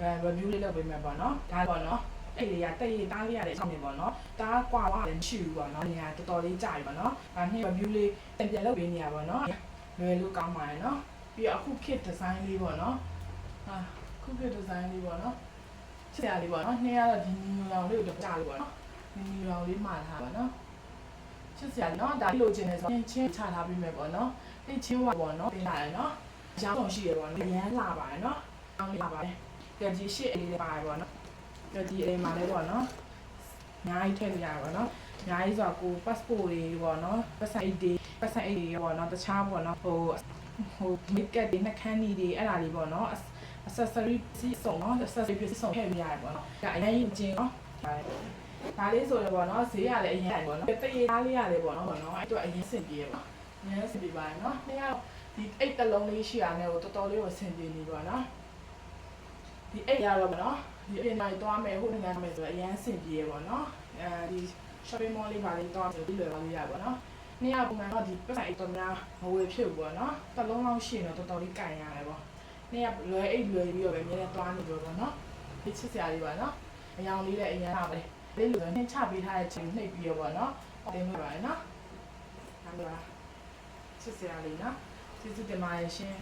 အဲ review လေးလုပ်ပေးမယ်ပေါ့နော်ဒါပေါ့နော်အဲ့ဒီကတက်ရတားလေးရတဲ့အကြောင်းတွေပေါ့နော်တားကွာသွားတယ်မရှိဘူးပေါ့နော်နေရာတော်တော်လေးကြာပြီပေါ့နော်ဒါနှစ် review လေးပြန်ပြန်လုပ်ပေးနေရပါတော့လွယ်လို့ကောင်းပါတယ်နော်ပြီးတော့အခု kit design လေးပေါ့နော်ဟာခု kit design လေးပေါ့နော်ဆရာလေးပေါ့နော်နှစ်ကတော့ဒီနီညူရောင်လေးကိုတော့ကြာလို့ပေါ့နော်နီညူရောင်လေးမှာထားပါနော်ချစ်စရာနော်ဒါလိုချင်တယ်ဆိုရင်ချင်းချထားပြီးမယ်ပေါ့နော်ဒီချင်းဝပေါ့နော်တင်လာရနော်ရောင်းဆောင်ရှိရပေါ့နော်ရမ်းလာပါတယ်နော်အောင်းလေးလာပါတယ် ကြကြီးရှစ်အလေးလေးပါတယ်ပေါ့နော်ကြကြီးအလေးမှာလည်းပေါ့နော်အများကြီးထည့်လို့ရတယ်ပေါ့နော်အများကြီးဆိုတော့ကို passport တွေပေါ့နော် passport တွေ passport တွေပေါ့နော်တခြားပေါ့နော်ဟိုဟို makeup တွေနှာခမ်းတွေအဲ့ဒါတွေပေါ့နော် accessory စီးစုံနော် accessory ပစ္စည်းစုံထည့်ပေးရတယ်ပေါ့နော်ဒါအရင်ရင်ချင်းနော်ဒါလေးဆိုရပေါ့နော်ဈေးရလည်းအရင်ပေါ့နော်တရေသားလေးရတယ်ပေါ့နော်ပေါ့နော်အဲ့တော့အရင်စင်ပြေပါအရင်စင်ပြေပါနော်နေ့ကဒီအိတ်တလုံးလေးရှိရတယ်ကိုတော်တော်လေးကိုစင်ပြေနေပေါ့နော် ဒီအိတ်ရတော့ပေါ့နော်ဒီအပြင်မှာသွားမယ်ဟိုနိုင်ငံမယ်ဆိုတော့အရင်စင်ပြေပေါ့နော်အဲဒီ shopping mall လေးပါလေးသွားမယ်ပြီးလွယ်ပါလေးရပေါ့နော်နေ့ကပုံမှန်တော့ဒီပတ်စံအိတ်တော်များမဝယ်ဖြစ်ဘူးပေါ့နော်တစ်လုံးလောက်ရှိရင်တော့တော်တော်လေးကင်ရတယ်ပေါ့နေ့ကလွယ်အိတ်လွယ်ပြီးတော့ပဲအများနဲ့တွားနေကြတော့နော်ဒီချစ်စရာလေးပါနော်အယောင်လေးလည်းအရင်ကပဲလေးလိုနှင်းချပေးထားတဲ့ချိန်နှိပ်ပြီးတော့ပေါ့နော်တင်လို့ပါတယ်နော်ဒါမျိုးပါချစ်စရာလေးနော်ကျေးဇူးတင်ပါတယ်ရှင်